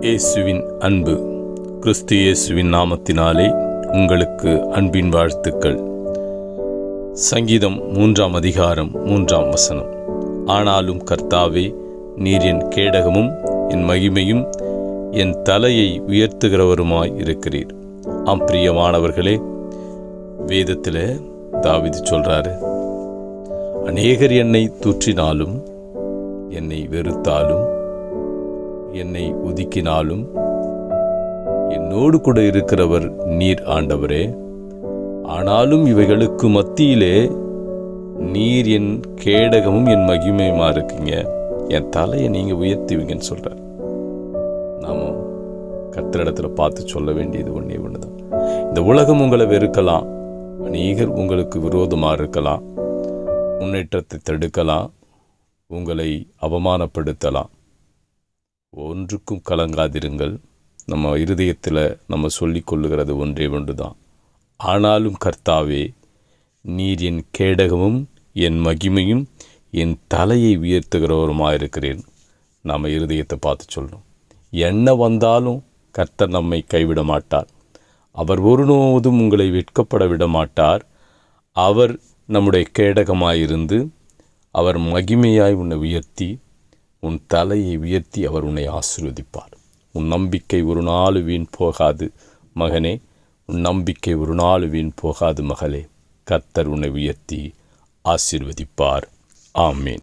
இயேசுவின் அன்பு. கிறிஸ்து இயேசுவின் நாமத்தினாலே உங்களுக்கு அன்பின் வாழ்த்துக்கள். சங்கீதம் மூன்றாம் அதிகாரம் மூன்றாம் வசனம். ஆனாலும் கர்த்தாவே நீர் என் கேடகமும் என் மகிமையும் என் தலையை உயர்த்துகிறவருமாய் இருக்கிறீர். ஆம் பிரியமானவர்களே வேதத்தில் தாவிது சொல்கிறாரு அநேகர் என்னை தூற்றினாலும் என்னை வெறுத்தாலும் என்னை ஒதுக்கினாலும் என்னோடு கூட இருக்கிறவர் நீர் ஆண்டவரே. ஆனாலும் இவைகளுக்கு மத்தியிலே நீர் என் கேடகமும் என் மகிமையுமா இருக்கீங்க. என் தலையை நீங்க உயர்த்துவீங்கன்னு சொல்றார். நாம கத்திரிடத்துல பார்த்து சொல்ல வேண்டியது ஒன்றே ஒண்ணுதான். இந்த உலகம் உங்களை வெறுக்கலாம். அநேகர் உங்களுக்கு விரோதமாக இருக்கலாம். முன்னேற்றத்தை தடுக்கலாம். உங்களை அவமானப்படுத்தலாம். ஒன்றுக்கும் கலங்காதிருங்கள். நம்ம இருதயத்தில் நம்ம சொல்லிக் கொள்ளுகிறது ஒன்றே தான் ஆனாலும் கர்த்தாவே நீர் என் கேடகமும் என் மகிமையும் என் தலையை உயர்த்துகிறவருமாக இருக்கிறேன் நாம் இருதயத்தை பார்த்து சொல்லணும். என்ன வந்தாலும் கர்த்தர் நம்மை கைவிட மாட்டார். அவர் ஒருபோதும் உங்களை வெட்கப்பட விட மாட்டார். அவர் நம்முடைய கேடகமாயிருந்து அவர் மகிமையாய் உன்னை உயர்த்தி உன் தலையை உயர்த்தி அவர் உன்னை ஆசிர்வதிப்பார். உன் நம்பிக்கை ஒரு நாள் வீண் போகாது மகனே. உன் நம்பிக்கை ஒரு நாள் வீண் போகாது மகளே. கர்த்தர் உன்னை உயர்த்தி ஆசீர்வதிப்பார். ஆமீன்.